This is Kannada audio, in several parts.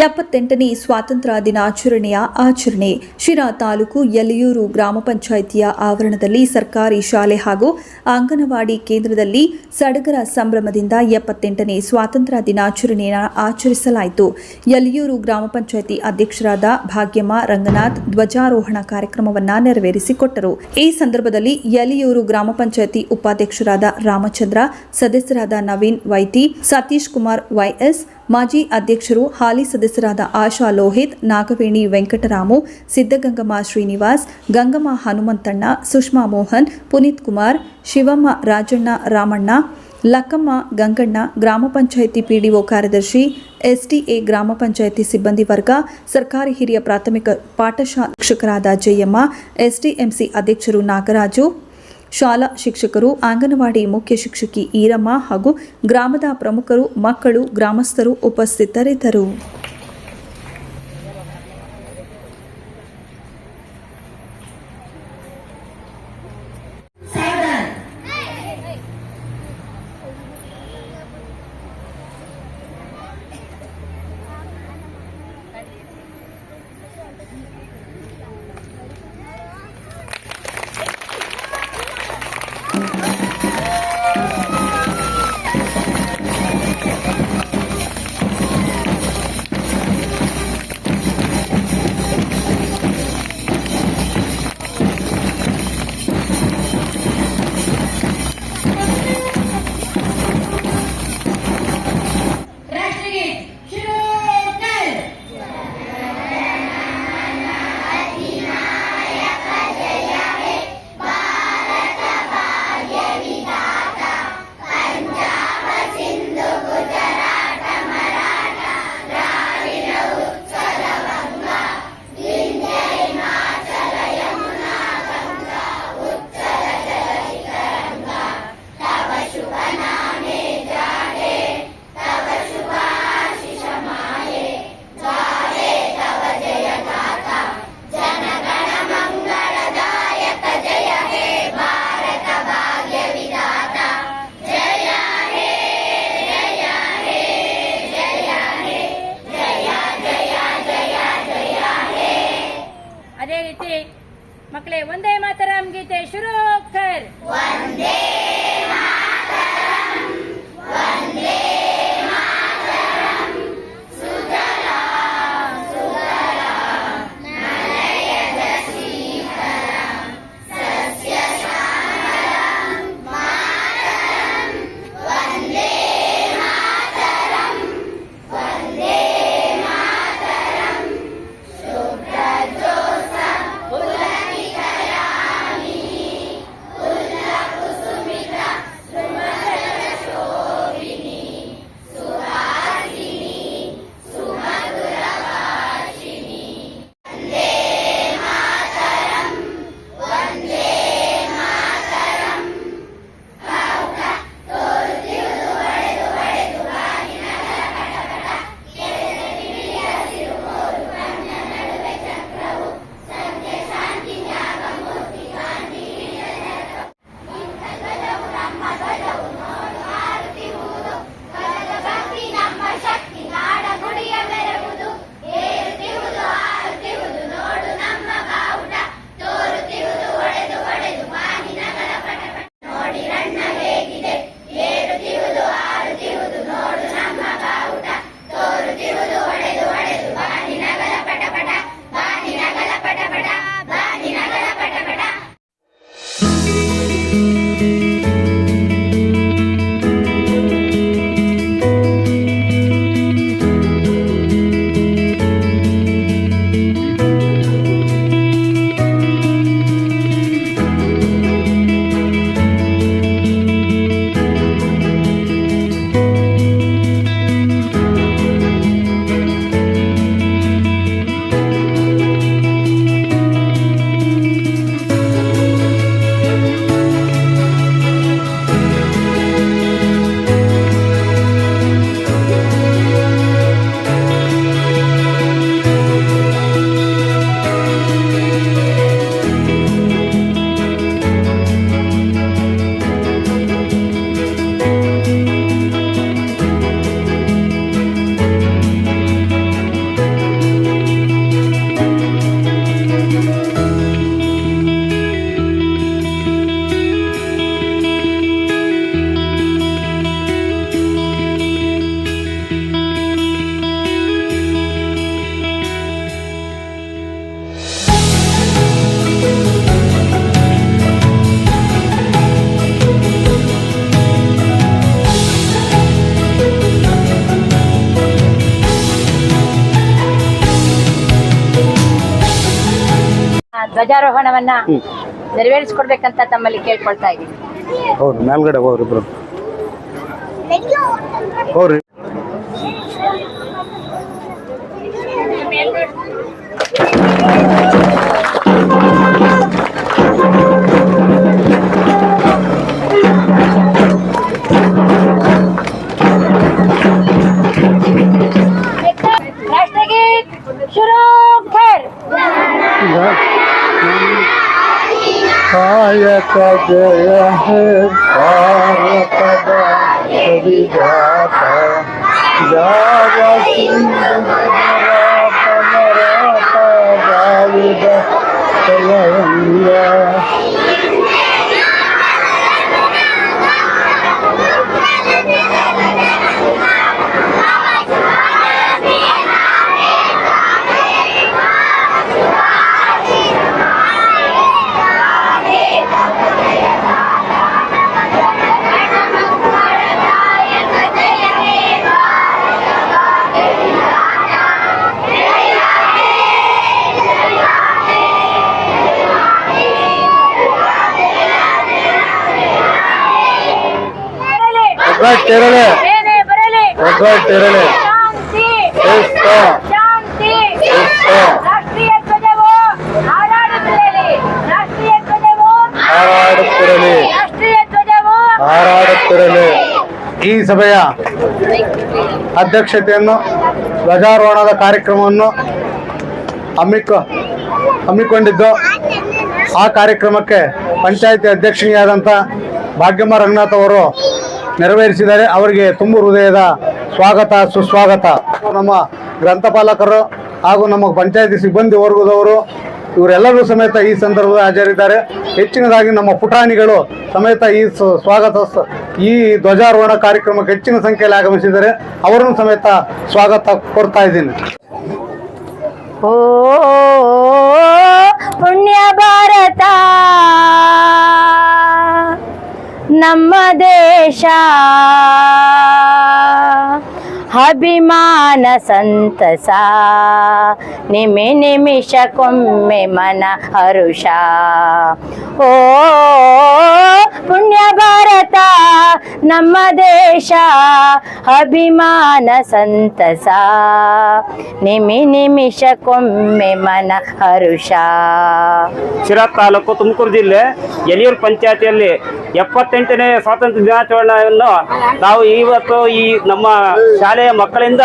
ಎಪ್ಪತ್ತೆಂಟನೇ ಸ್ವಾತಂತ್ರ್ಯ ದಿನಾಚರಣೆಯ ಆಚರಣೆ. ಶಿರಾ ತಾಲೂಕು ಯಲಿಯೂರು ಗ್ರಾಮ ಪಂಚಾಯಿತಿಯ ಆವರಣದಲ್ಲಿ ಸರ್ಕಾರಿ ಶಾಲೆ ಹಾಗೂ ಅಂಗನವಾಡಿ ಕೇಂದ್ರದಲ್ಲಿ ಸಡಗರ ಸಂಭ್ರಮದಿಂದ ಎಪ್ಪತ್ತೆಂಟನೇ ಸ್ವಾತಂತ್ರ್ಯ ದಿನಾಚರಣೆಯನ್ನು ಆಚರಿಸಲಾಯಿತು. ಯಲಿಯೂರು ಗ್ರಾಮ ಪಂಚಾಯಿತಿ ಅಧ್ಯಕ್ಷರಾದ ಭಾಗ್ಯಮ್ಮ ರಂಗನಾಥ್ ಧ್ವಜಾರೋಹಣ ಕಾರ್ಯಕ್ರಮವನ್ನು ನೆರವೇರಿಸಿಕೊಟ್ಟರು. ಈ ಸಂದರ್ಭದಲ್ಲಿ ಯಲಿಯೂರು ಗ್ರಾಮ ಪಂಚಾಯಿತಿ ಉಪಾಧ್ಯಕ್ಷರಾದ ರಾಮಚಂದ್ರ, ಸದಸ್ಯರಾದ ನವೀನ್ ವೈತಿ, ಸತೀಶ್ ಕುಮಾರ್ ವೈಎಸ್ ಮಾಜಿ ಅಧ್ಯಕ್ಷರು ಹಾಲಿ ಸದಸ್ಯರಾದ ಆಶಾ ಲೋಹಿತ್, ನಾಗವೇಣಿ ವೆಂಕಟರಾಮು ಸಿದ್ದಗಂಗಮ್ಮ ಶ್ರೀನಿವಾಸ್, ಗಂಗಮ್ಮ ಹನುಮಂತಣ್ಣ, ಸುಷ್ಮಾ ಮೋಹನ್, ಪುನೀತ್ ಕುಮಾರ್, ಶಿವಮ್ಮ ರಾಜಣ್ಣ ರಾಮಣ್ಣ, ಲಕ್ಕಮ್ಮ ಗಂಗಣ್ಣ, ಗ್ರಾಮ ಪಂಚಾಯಿತಿ ಪಿಡಿಒ ಕಾರ್ಯದರ್ಶಿ ಎಸ್ಟಿಎ ಗ್ರಾಮ ಪಂಚಾಯಿತಿ ಸಿಬ್ಬಂದಿ ವರ್ಗ, ಸರ್ಕಾರಿ ಹಿರಿಯ ಪ್ರಾಥಮಿಕ ಪಾಠಶಾಲಾ ಶಿಕ್ಷಕರಾದ ಜಯಮ್ಮ, ಎಸ್ಡಿಎಂಸಿ ಅಧ್ಯಕ್ಷರು ನಾಗರಾಜು ಶಾಲಾ ಶಿಕ್ಷಕರು ಅಂಗನವಾಡಿ ಮುಖ್ಯ ಶಿಕ್ಷಕಿ ಈರಮ್ಮ ಹಾಗೂ ಗ್ರಾಮದ ಪ್ರಮುಖರು ಮಕ್ಕಳು ಗ್ರಾಮಸ್ಥರು ಉಪಸ್ಥಿತರಿದ್ದರು. ರೀತಿ ಮಕ್ಕಳೇ ಒಂದೇ ಮಾತರಂ ಗೀತೆ ಶುರು ಕರ್ ಧ್ವಜಾರೋಹಣವನ್ನ ನೆರವೇರಿಸಿಕೊಡ್ಬೇಕಂತ ತಮ್ಮಲ್ಲಿ ಕೇಳ್ಕೊಳ್ತಾ ಇದ್ದೀವಿ Thank you. فجرحت ರಾಷ್ಟ್ರೀಯ ತೆರಳೆ ಹಾರಾಡುತ್ತಿರಲಿ. ಹಾರಾಡುತ್ತಿರಲಿ. ಈ ಸಭೆಯ ಅಧ್ಯಕ್ಷತೆಯನ್ನು ಧ್ವಜಾರೋಹಣದ ಕಾರ್ಯಕ್ರಮವನ್ನು ಹಮ್ಮಿಕ ಹಮ್ಮಿಕೊಂಡಿದ್ದು ಆ ಕಾರ್ಯಕ್ರಮಕ್ಕೆ ಪಂಚಾಯಿತಿ ಅಧ್ಯಕ್ಷಿಣಿಯಾದಂಥ ಭಾಗ್ಯಮ್ಮ ರಂಗನಾಥ್ ಅವರು ನೆರವೇರಿಸಿದ್ದಾರೆ. ಅವರಿಗೆ ತುಂಬು ಹೃದಯದ ಸ್ವಾಗತ, ಸುಸ್ವಾಗತ. ನಮ್ಮ ಗ್ರಂಥಪಾಲಕರು ಹಾಗೂ ನಮ್ಮ ಪಂಚಾಯಿತಿ ಸಿಬ್ಬಂದಿ ವರ್ಗದವರು, ಇವರೆಲ್ಲರೂ ಸಮೇತ ಈ ಸಂದರ್ಭದಲ್ಲಿ ಹಾಜರಿದ್ದಾರೆ. ಹೆಚ್ಚಿನದಾಗಿ ನಮ್ಮ ಪುಟಾಣಿಗಳು ಸಮೇತ ಈ ಸ್ವಾಗತ ಈ ಧ್ವಜಾರೋಹಣ ಕಾರ್ಯಕ್ರಮಕ್ಕೆ ಹೆಚ್ಚಿನ ಸಂಖ್ಯೆಯಲ್ಲಿ ಆಗಮಿಸಿದ್ದಾರೆ. ಅವರನ್ನು ಸಮೇತ ಸ್ವಾಗತ ಕೊಡ್ತಾ ಇದ್ದೀನಿ. ಓ, ಪುಣ್ಯ ಭಾರತ! ನಮ್ಮ ದೇಶ. ಅಭಿಮಾನ ಸಂತಸ. ನಿಮಿ ನಿಮಿಷಕ್ಕೊಮ್ಮೆ ಮನ ಹರುಷ. ಓ, ಪುಣ್ಯ ಭಾರತ, ನಮ್ಮ ದೇಶ, ಅಭಿಮಾನ ಸಂತಸ. ನಿಮಿ ನಿಮಿಷಕ್ಕೊಮ್ಮೆ ಮನ ಹರುಷ. ಶಿರಾ ತಾಲೂಕು ತುಮಕೂರು ಜಿಲ್ಲೆ ಯಲಿಯೂರು ಪಂಚಾಯತಿಯಲ್ಲಿ ಎಪ್ಪತ್ತೆಂಟನೇ ಸ್ವಾತಂತ್ರ್ಯ ದಿನಾಚರಣೆಯನ್ನು ನಾವು ಇವತ್ತು ಈ ನಮ್ಮ ಮಕ್ಕಳಿಂದ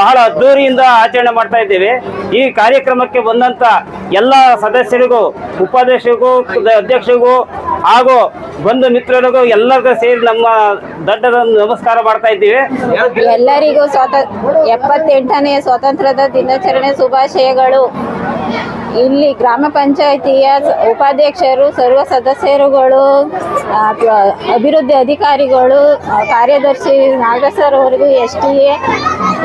ಬಹಳ ಅದ್ದೂರಿಯಿಂದ ಆಚರಣೆ ಮಾಡ್ತಾ ಇದ್ದೇವೆ. ಈ ಕಾರ್ಯಕ್ರಮಕ್ಕೆ ಬಂದಂತ ಎಲ್ಲ ಸದಸ್ಯರಿಗೂ, ಉಪಾಧ್ಯಕ್ಷರಿಗೂ, ಅಧ್ಯಕ್ಷರಿಗೂ ಹಾಗೂ ಬಂಧು ಮಿತ್ರರಿಗೂ ಎಲ್ಲರಿಗೂ ಸೇರಿ ನಮ್ಮ ದೊಡ್ಡ ನಮಸ್ಕಾರ ಮಾಡ್ತಾ ಇದ್ದೀವಿ. ಎಲ್ಲರಿಗೂ ಸ್ವಾತಂತ್ರ್ಯ ಎಪ್ಪತ್ತೆಂಟನೇ ಸ್ವಾತಂತ್ರ್ಯದ ದಿನಾಚರಣೆ ಶುಭಾಶಯಗಳು. ಇಲ್ಲಿ ಗ್ರಾಮ ಪಂಚಾಯಿತಿಯ ಉಪಾಧ್ಯಕ್ಷರು, ಸರ್ವ ಸದಸ್ಯರುಗಳು ಅಭಿವೃದ್ಧಿ ಅಧಿಕಾರಿಗಳು, ಕಾರ್ಯದರ್ಶಿ ನಾಗಸರ್ ಅವರಿಗೂ ಎಸ್ ಟಿ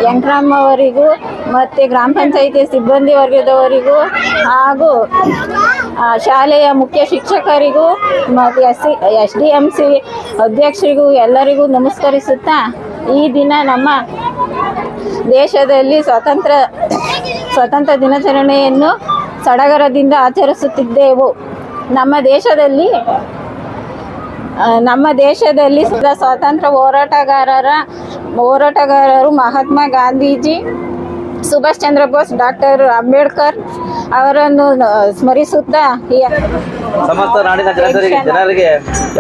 ವೆಂಕಟರಾಮ್ ಅವರಿಗೂ ಮತ್ತು ಗ್ರಾಮ ಪಂಚಾಯಿತಿ ಸಿಬ್ಬಂದಿ ವರ್ಗದವರಿಗೂ ಹಾಗೂ ಶಾಲೆಯ ಮುಖ್ಯ ಶಿಕ್ಷಕರಿಗೂ, ಮತ್ತು S C, S D M C ಅಧ್ಯಕ್ಷರಿಗೂ ಎಲ್ಲರಿಗೂ ನಮಸ್ಕರಿಸುತ್ತಾ ಈ ದಿನ ನಮ್ಮ ದೇಶದಲ್ಲಿ ಸ್ವತಂತ್ರ ಸ್ವತಂತ್ರ ದಿನಾಚರಣೆಯನ್ನು ಸಡಗರದಿಂದ ಆಚರಿಸುತ್ತಿದ್ದೆವು. ನಮ್ಮ ದೇಶದಲ್ಲಿ ನಮ್ಮ ದೇಶದಲ್ಲಿ ಸ್ವತಂತ್ರ ಸ್ವಾತಂತ್ರ್ಯ ಹೋರಾಟಗಾರರ ಹೋರಾಟಗಾರರು ಮಹಾತ್ಮ ಗಾಂಧೀಜಿ ಸುಭಾಷ್ ಚಂದ್ರ ಬೋಸ್ ಡಾಕ್ಟರ್ ಅಂಬೇಡ್ಕರ್ ಅವರನ್ನು ಸ್ಮರಿಸುತ್ತಾ ಸಮಸ್ತ ನಾಡಿನ ಜನರಿಗೆ ಜನರಿಗೆ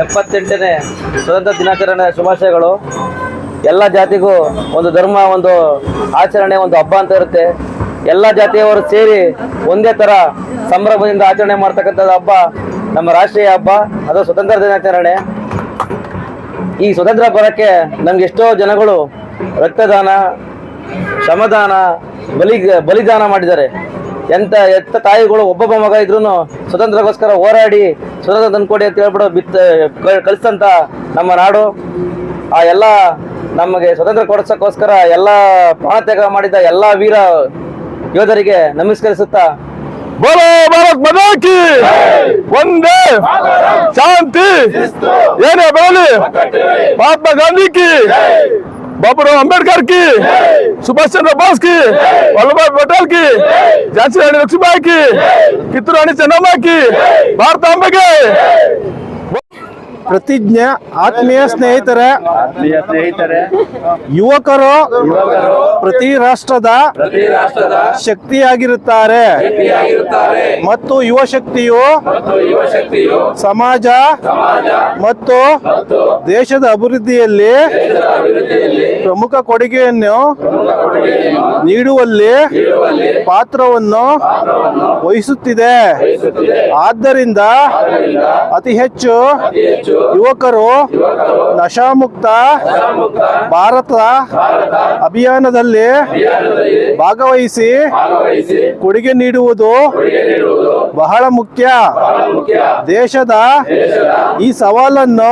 ಎಪ್ಪತ್ತೆಂಟನೇ ಸ್ವತಂತ್ರ ದಿನಾಚರಣೆ ಶುಭಾಶಯಗಳು. ಎಲ್ಲ ಜಾತಿಗೂ ಒಂದು ಧರ್ಮ ಒಂದು ಆಚರಣೆ ಒಂದು ಹಬ್ಬ ಅಂತ ಇರುತ್ತೆ. ಎಲ್ಲ ಜಾತಿಯವರು ಸೇರಿ ಒಂದೇ ಥರ ಸಂಭ್ರಮದಿಂದ ಆಚರಣೆ ಮಾಡ್ತಕ್ಕಂಥದ್ದು ಹಬ್ಬ ನಮ್ಮ ರಾಷ್ಟ್ರೀಯ ಹಬ್ಬ. ಅದು ಸ್ವತಂತ್ರ ದಿನಾಚರಣೆ. ಈ ಸ್ವತಂತ್ರ ಬರೋಕ್ಕೆ ನಮ್ಗೆ ಎಷ್ಟೋ ಜನಗಳು ರಕ್ತದಾನ, ಶ್ರಮದಾನ, ಬಲಿ ಬಲಿದಾನ ಮಾಡಿದ್ದಾರೆ. ಎಂತ ಎತ್ತ ತಾಯಿಗಳು, ಒಬ್ಬೊಬ್ಬ ಮಗ ಇದ್ರು ಸ್ವತಂತ್ರಕ್ಕೋಸ್ಕರ ಹೋರಾಡಿ ಸ್ವತಂತ್ರ ತಂದ್ಕೊಡಿ ಅಂತ ಹೇಳ್ಬಿಟ್ಟು ಬಿತ್ತ ಕ- ಕಲಿಸ್ತಂತ ನಮ್ಮ ನಾಡು. ಆ ಎಲ್ಲ ನಮಗೆ ಸ್ವತಂತ್ರ ಕೊಡಿಸೋಕ್ಕೋಸ್ಕರ ಎಲ್ಲ ಪ್ರಾಣತ್ಯಾಗ ಮಾಡಿದ ಎಲ್ಲ ವೀರ ಯೋಧರಿಗೆ ನಮಸ್ಕರಿಸುತ್ತಾ बोलो भारत माता की वंदे शांति ಏನೇ ಬರಲಿ ಮಹಾತ್ಮ ಗಾಂಧಿ ಕಿ ಬಾಬುರಾವ್ ಅಂಬೇಡ್ಕರ್ की सुभाष चंद्र बोस की वल्लभ भाई पटेल की ಝಾನ್ಸಿ ರಾಣಿ ಲಕ್ಷ್ಮೀಬಾಯಿ ಕಿತ್ತೂರು ರಾಣಿ ಚೆನ್ನಮ್ಮಾಕಿ ಭಾರತಾಂಬೆಗೆ ಪ್ರತಿಜ್ಞೆ ಆತ್ಮೀಯ ಸ್ನೇಹಿತರೆ. ಯುವಕರು ಪ್ರತಿ ರಾಷ್ಟ್ರದ ಶಕ್ತಿಯಾಗಿರುತ್ತಾರೆ. ಮತ್ತು ಯುವ ಶಕ್ತಿಯು ಸಮಾಜ ಮತ್ತು ದೇಶದ ಅಭಿವೃದ್ಧಿಯಲ್ಲಿ ಪ್ರಮುಖ ಕೊಡುಗೆಯನ್ನು ನೀಡುವಲ್ಲಿ ಪಾತ್ರವನ್ನು ವಹಿಸುತ್ತಿದೆ. ಆದ್ದರಿಂದ ಅತಿ ಹೆಚ್ಚು ಯುವಕರು ನಶಾಮುಕ್ತ ಭಾರತ ಅಭಿಯಾನದಲ್ಲಿ ಭಾಗವಹಿಸಿ ಕೊಡುಗೆ ನೀಡುವುದು ಬಹಳ ಮುಖ್ಯ. ದೇಶದ ಈ ಸವಾಲನ್ನು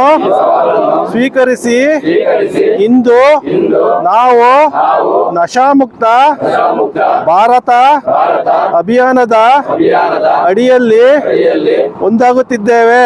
ಸ್ವೀಕರಿಸಿ ಇಂದು ನಾವು ನಶಾಮುಕ್ತ ಭಾರತ ಅಭಿಯಾನದ ಅಡಿಯಲ್ಲಿ ಒಂದಾಗುತ್ತಿದ್ದೇವೆ.